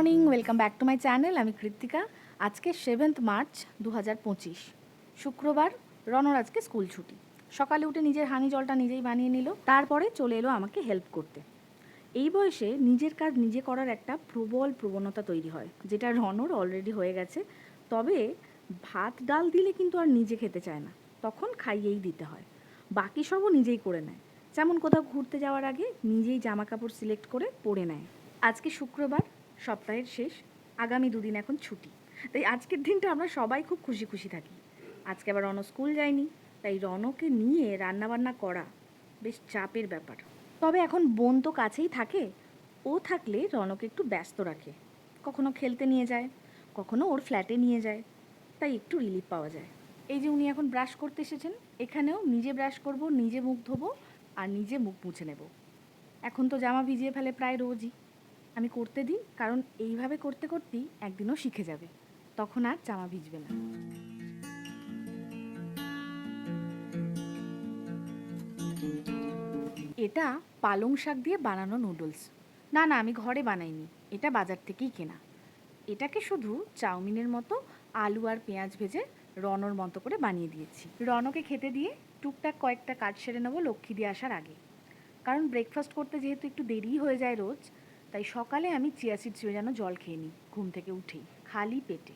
Morning welcome back to my channel আমি কৃত্তিকা। আজকে seventh March দু হাজার পঁচিশ, শুক্রবার রনর আজকে স্কুল ছুটি। সকালে উঠে নিজের হানি জলটা নিজেই বানিয়ে নিল, তারপরে চলে এলো আমাকে হেল্প করতে। এই বয়সে নিজের কাজ নিজে করার একটা প্রবল প্রবণতা তৈরি হয়, যেটা রনর অলরেডি হয়ে গেছে। তবে ভাত, ডাল দিলে কিন্তু আর নিজে খেতে চায় না, তখন খাইয়েই দিতে হয়। বাকি সবও নিজেই করে নেয়। যেমন কোথাও ঘুরতে যাওয়ার আগে নিজেই জামা কাপড় সিলেক্ট করে পরে নেয়। আজকে শুক্রবার সপ্তাহের শেষ, আগামী দুদিন এখন ছুটি। তাই আজকের দিনটা আমরা সবাই খুব খুশি খুশি থাকি। আজকে আবার রণ স্কুল যায়নি, তাই রণকে নিয়ে রান্নাবান্না করা বেশ চাপের ব্যাপার। তবে এখন বোন তো কাছেই থাকে, ও থাকলে রণকে একটু ব্যস্ত রাখে। কখনো খেলতে নিয়ে যায়, কখনো ওর ফ্ল্যাটে নিয়ে যায়, তাই একটু রিলিফ পাওয়া যায়। এই যে উনি এখন ব্রাশ করতে এসেছেন, এখানেও নিজে ব্রাশ করব, নিজে মুখ ধোবো, আর নিজে মুখ মুছে নেব। এখন তো জামা ভিজিয়ে ফেলে প্রায় রোজই। আমি করতে দিই, কারণ এইভাবে করতে করতেই একদিনও শিখে যাবে। তখন আর জামা ভিজবে না। এটা পালং শাক দিয়ে বানানো নুডলস। না না, আমি ঘরে বানাইনি। এটা বাজার থেকেই কেনা। এটাকে শুধু চাউমিনের মতো আলু আর পেঁয়াজ ভেজে রনর মতো করে বানিয়ে দিয়েছি। রনকে খেতে দিয়ে টুকটাক কয়েকটা কাজ সেরে নেব লক্ষ্মী দিয়ে আসার আগে। কারণ ব্রেকফাস্ট করতে যেহেতু একটু দেরিই হয়ে যায় রোজ তাই সকালে আমি চিয়া সিডস যেন জল খেয়ে নিই ঘুম থেকে উঠেই খালি পেটে।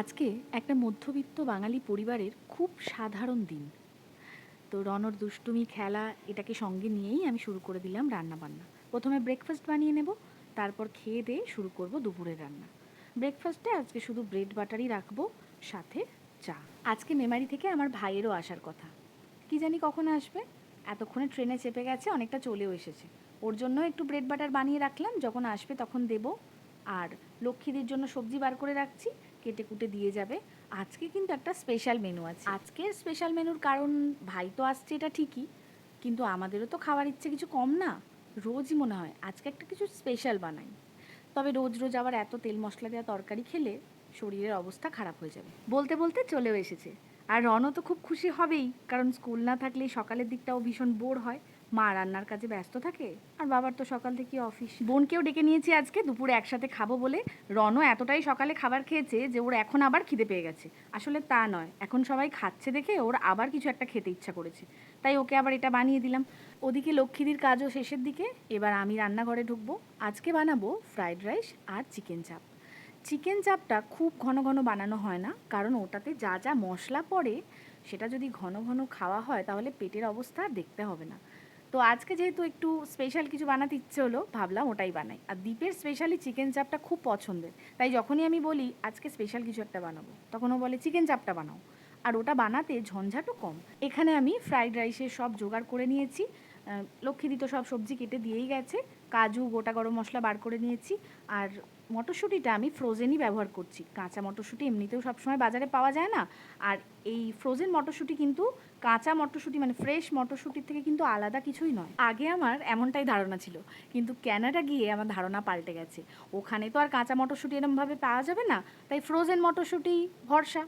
আজকে একটা মধ্যবিত্ত বাঙালি পরিবারের খুব সাধারণ দিন। তো রনর দুষ্টুমি, খেলা এটাকে সঙ্গে নিয়েই আমি শুরু করে দিলাম রান্না বান্না প্রথমে ব্রেকফাস্ট বানিয়ে নেব, তারপর খেয়ে দিয়ে শুরু করব দুপুরের রান্না। ব্রেকফাস্টে আজকে শুধু ব্রেড বাটারই রাখব, সাথে চা। আজকে মেমারি থেকে আমার ভাইয়েরও আসার কথা। কি জানি কখন আসবে? এতক্ষণে ট্রেনে চেপে গেছে, অনেকটা চলেও এসেছে। ওর জন্য একটু ব্রেড বাটার বানিয়ে রাখলাম, যখন আসবে তখন দেবো। আর লক্ষ্মীদের জন্য সবজি বার করে রাখছি কেটে কুটে দিয়ে যাবে। আজকে কিন্তু একটা স্পেশাল মেনু আছে। আজকের স্পেশাল মেনুর কারণ ভাই তো আসছে এটা ঠিকই, কিন্তু আমাদেরও তো খাওয়ার ইচ্ছে কিছু কম না। রোজই মনে হয়, আজকে একটা কিছু স্পেশাল বানাই। তবে রোজ রোজ আবার এত তেল মশলা দেওয়া তরকারি খেলে শরীরের অবস্থা খারাপ হয়ে যাবে। বলতে বলতে চলেও এসেছে। আর রনও তো খুব খুশি হবেই, কারণ স্কুল না থাকলেই সকালের দিকটাও ভীষণ বোর হয়। মা রান্নার কাজে ব্যস্ত থাকে, আর বাবার তো সকাল থেকে অফিস বোনকেও ডেকে নিয়েছি আজকে, দুপুরে একসাথে খাব বলে। রনও এতটাই সকালে খাবার খেয়েছে যে ওর এখন আবার খিদে পেয়ে গেছে। আসলে তা নয়, এখন সবাই খাচ্ছে দেখে ওর আবার কিছু একটা খেতে ইচ্ছা করেছে। তাই ওকে আবার এটা বানিয়ে দিলাম। ওদিকে লক্ষ্মীদির কাজও শেষের দিকে, এবার আমি রান্নাঘরে ঢুকবো। আজকে বানাবো ফ্রাইড রাইস আর চিকেন চাপ চিকেন চাপটা খুব ঘন ঘন বানানো হয় না, কারণ ওটাতে যা যা মশলা পড়ে, সেটা যদি ঘন ঘন খাওয়া হয়, তাহলে পেটের অবস্থা দেখতে হবে না। তো আজকে যেহেতু একটু স্পেশাল কিছু বানাতে ইচ্ছে হলো, ভাবলাম ওটাই বানাই। আর দ্বীপের স্পেশালি চিকেন চাপটা খুব পছন্দের। তাই যখনই আমি বলি, আজকে স্পেশাল কিছু একটা বানাবো, তখন ও বলে চিকেন চাপটা বানাও। আর ওটা বানাতে ঝঞ্ঝাটও কম। এখানে আমি ফ্রাইড রাইসের সব জোগাড় করে নিয়েছি। লক্ষ্মীদি তো সব সবজি কেটে দিয়েই গেছে। কাজু, গোটা গরম মশলা বার করে নিয়েছি। আর মটরশুঁটিটা আমি ফ্রোজেনই ব্যবহার করছি। কাঁচা মটরশুঁটি এমনিতেও সবসময় বাজারে পাওয়া যায় না। আর এই ফ্রোজেন মটরশুঁটি কিন্তু কাঁচা মটরশুঁটি মানে ফ্রেশ মটরশুঁটির থেকে কিন্তু আলাদা কিছুই নয়। আগে আমার এমনটাই ধারণা ছিল, কিন্তু ক্যানাডা গিয়ে আমার ধারণা পাল্টে গেছে। ওখানে তো আর কাঁচা মটরশুঁটি এরমভাবে পাওয়া যাবে না, তাই ফ্রোজেন মটরশুঁটি ভরসা।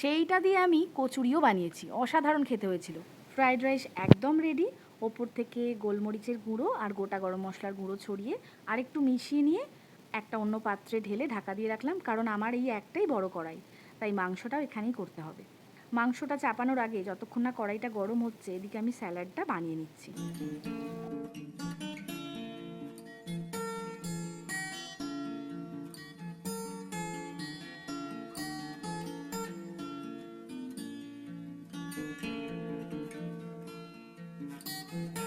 সেইটা দিয়ে আমি কচুরিও বানিয়েছি, অসাধারণ খেতে হয়েছিল। ফ্রাইড রাইস একদম রেডি ওপর থেকে গোলমরিচের গুঁড়ো আর গোটা গরম মশলার গুঁড়ো ছড়িয়ে আর একটু মিশিয়ে নিয়ে একটা অন্য পাত্রে ঢেলে ঢাকা দিয়ে রাখলাম, কারণ আমার এই একটাই বড় কড়াই। তাই মাংসটাও এখানেই করতে হবে। মাংসটা চাপানোর আগে যতক্ষণ না কড়াইটা গরম হচ্ছে, এদিকে আমি স্যালাডটা বানিয়ে নিচ্ছি। thank you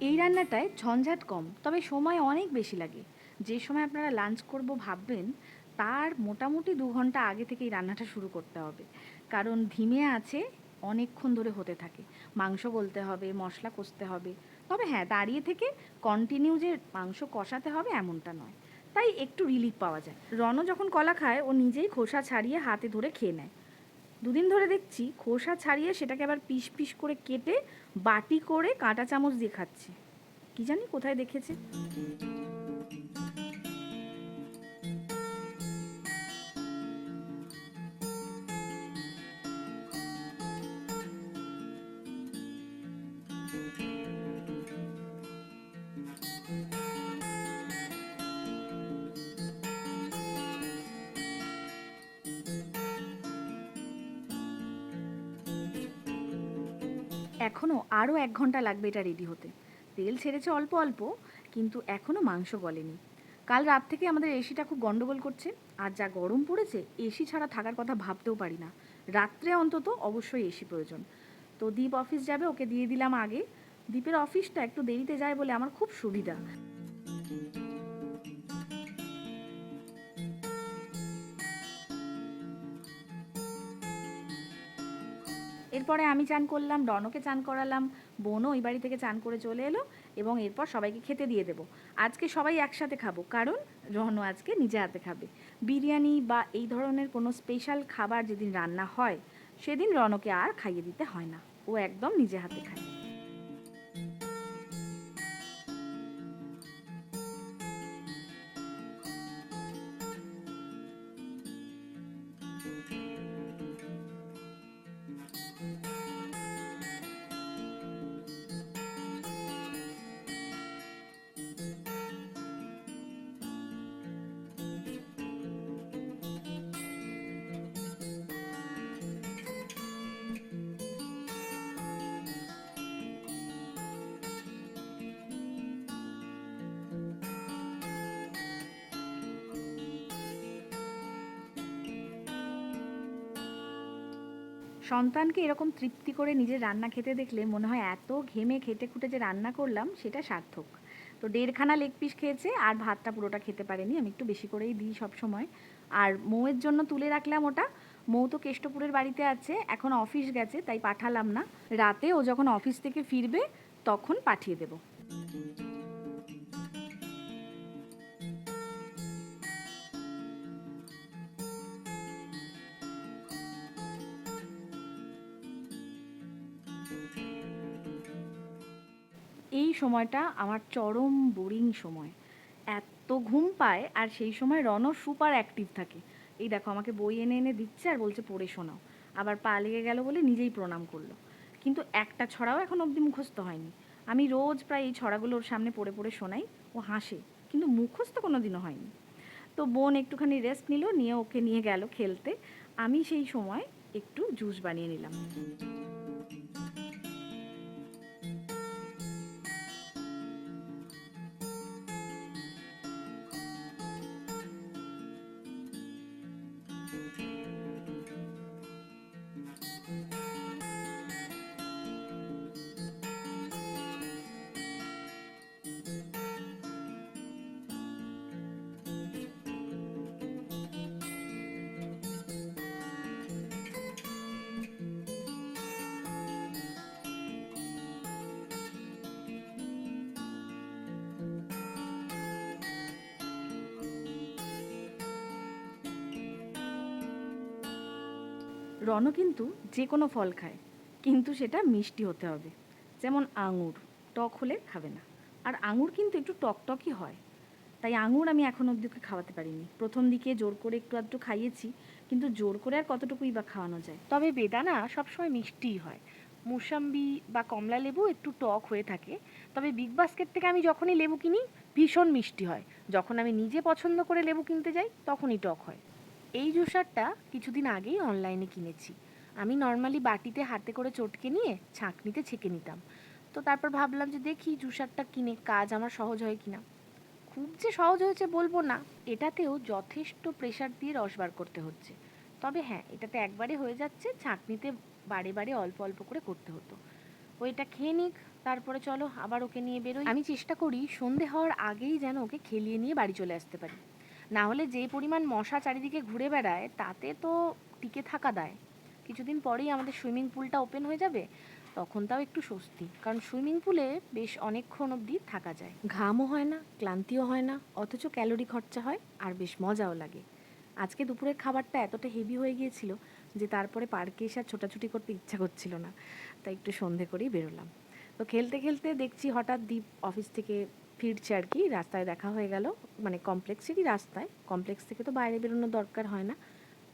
এই রান্নাটায় ঝঞ্ঝাট কম, তবে সময় অনেক বেশি লাগে। যে সময় আপনারা লাঞ্চ করব ভাববেন, তার মোটামুটি দু ঘণ্টা আগে থেকে এই রান্নাটা শুরু করতে হবে। কারণ ধিমে আছে, অনেকক্ষণ ধরে হতে থাকে। মাংস গলতে হবে, মশলা কষতে হবে। তবে হ্যাঁ দাঁড়িয়ে থেকে কন্টিনিউ যে মাংস কষাতে হবে এমনটা নয়। তাই একটু রিলিফ পাওয়া যায়। রণ যখন কলা খায়, ও নিজেই খোসা ছাড়িয়ে হাতে ধরে খেয়ে নেয়। দুদিন ধরে দেখছি খোসা ছাড়িয়ে সেটাকে আবার পিস পিস করে কেটে বাটি করে কাঁটা চামচ দিয়ে খাচ্ছে। কি জানি কোথায় দেখেছে। এখনও আরও এক ঘণ্টা লাগবে এটা রেডি হতে। তেল ছেড়েছে অল্প অল্প, কিন্তু এখনও মাংস গলেনি। কাল রাত থেকে আমাদের এসিটা খুব গন্ডগোল করছে, আর যা গরম পড়েছে এসি ছাড়া থাকার কথা ভাবতেও পারি না। রাত্রে অন্তত অবশ্যই এসি প্রয়োজন। তো দীপ অফিস যাবে, ওকে দিয়ে দিলাম আগে। দীপের অফিসটা একটু দেরিতে যায় বলে আমার খুব সুবিধা। এরপরে আমি চান করলাম ডনকে চান করালাম, বোনও ওই বাড়ি থেকে চান করে চলে এলো এবং এরপর সবাইকে খেতে দিয়ে দেবো। আজকে সবাই একসাথে খাব, কারণ রনও আজকে নিজে হাতে খাবে। বিরিয়ানি বা এই ধরনের কোনো স্পেশাল খাবার যেদিন রান্না হয়, সেদিন রনকে আর খাইয়ে দিতে হয় না। ও একদম নিজে হাতে খায়। সন্তানকে এরকম তৃপ্তি করে নিজের রান্না খেতে দেখলে মনে হয় এত ঘেমে খেটে খুঁটে যে রান্না করলাম, সেটা সার্থক। তো দেড়খানা লেগ পিস খেয়েছে আর ভাতটা পুরোটা খেতে পারেনি, আমি একটু বেশি করেই দিই সব সময় আর মৌয়ের জন্য তুলে রাখলাম ওটা। মৌ তো কেষ্টপুরের বাড়িতে আছে, এখন অফিস গেছে, তাই পাঠালাম না। রাতে ও যখন অফিস থেকে ফিরবে, তখন পাঠিয়ে দেবো। এই সময়টা আমার চরম বোরিং সময়। এত ঘুম পায় আর সেই সময় রণ সুপার অ্যাক্টিভ থাকে। এই দেখো, আমাকে বই এনে এনে দিচ্ছে আর বলছে, পড়ে শোনাও। আবার পা লেগে গেল বলে নিজেই প্রণাম করল। কিন্তু একটা ছড়াও এখন অবধি মুখস্থ হয়নি। আমি রোজ প্রায় এই ছড়াগুলো ওর সামনে পড়ে পড়ে শোনাই। ও হাসে, কিন্তু মুখস্থ কোনো দিনও হয়নি। তো বোন একটুখানি রেস্ট নিল, নিয়ে ওকে নিয়ে গেল খেলতে। আমি সেই সময় একটু জুস বানিয়ে নিলাম। রনও কিন্তু যে কোনো ফল খায়, কিন্তু সেটা মিষ্টি হতে হবে। যেমন আঙুর, টক হলে খাবে না। আর আঙুর কিন্তু একটু টকটকই হয়। তাই আঙুর আমি এখন অব্দি ওকে খাওয়াতে পারিনি। প্রথম দিকে জোর করে একটু আধটু খাইয়েছি, কিন্তু জোর করে আর কতটুকুই বা খাওয়ানো যায়? তবে বেদানা সবসময় মিষ্টিই হয়। মুসাম্বি বা কমলা লেবু একটু টক হয়ে থাকে। তবে বিগ বাস্কেট থেকে আমি যখনই লেবু কিনি, ভীষণ মিষ্টি হয়। যখন আমি নিজে পছন্দ করে লেবু কিনতে যাই, তখনই টক হয়। এই জুসারটা কিছুদিন আগেই অনলাইনে কিনেছি। আমি নর্মালি বাটিতে হাতে করে চটকে নিয়ে ছাঁকনিতে ছেঁকে নিতাম। তো তারপর ভাবলাম যে দেখি জুসারটা কিনে কাজ আমার সহজ হয় কিনা। খুব যে সহজ হয়েছে বলব না, এটাতেও যথেষ্ট প্রেশার দিয়ে রস বার করতে হচ্ছে। তবে হ্যাঁ এটাতে একবারে হয়ে যাচ্ছে ছাঁকনিতে বারে বারে অল্প অল্প করে করতে হতো। ও এটা খেয়ে নিক, তারপরে চলো আবার ওকে নিয়ে বেরোই। আমি চেষ্টা করি সন্ধে হওয়ার আগেই যেন ওকে খেলিয়ে নিয়ে বাড়ি চলে আসতে পারি। না হলে যে পরিমাণ মশা চারিদিকে ঘুরে বেড়ায়, তাতে তো টিকে থাকা দায়। কিছুদিন পরেই আমাদের সুইমিং পুলটা ওপেন হয়ে যাবে, তখন তাও একটু স্বস্তি। কারণ সুইমিং পুলে বেশ অনেকক্ষণ অবধি থাকা যায়। ঘামও হয় না, ক্লান্তিও হয় না, অথচ ক্যালোরি খরচা হয় আর বেশ মজাও লাগে। আজকে দুপুরের খাবারটা এতটা হেভি হয়ে গিয়েছিল যে তারপরে পার্কে এসে আর ছোটাছুটি করতে ইচ্ছা করছিল না। তাই একটু সন্ধে করেই বেরোলাম। তো খেলতে খেলতে দেখছি হঠাৎ দ্বীপ অফিস থেকে ফিরছে আর কি, রাস্তায় দেখা হয়ে গেল। মানে কমপ্লেক্সেরই রাস্তায়। কমপ্লেক্স থেকে তো বাইরে বেরোনোর দরকার হয় না।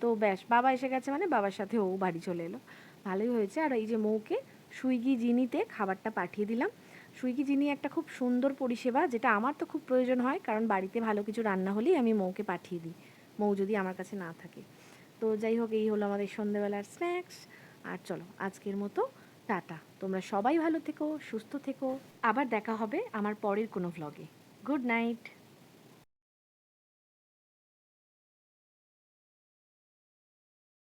তো ব্যাস, বাবা এসে গেছে মানে বাবার সাথে ও বাড়ি চলে এলো। ভালোই হয়েছে। আর এই যে মৌকে, সুইগি, জিনিতে খাবারটা পাঠিয়ে দিলাম। সুইগি, জিনি একটা খুব সুন্দর পরিষেবা, যেটা আমার তো খুব প্রয়োজন হয়, কারণ বাড়িতে ভালো কিছু রান্না হলেই আমি মৌকে পাঠিয়ে দিই। মৌ যদি আমার কাছে না থাকে। তো যাই হোক, এই হলো আমাদের সন্ধেবেলার স্ন্যাক্স আর চলো, আজকের মতো টাটা। তোমরা সবাই ভালো থেকো, সুস্থ থেকো। আবার দেখা হবে আমার পরের কোনো ভ্লগে গুড নাইট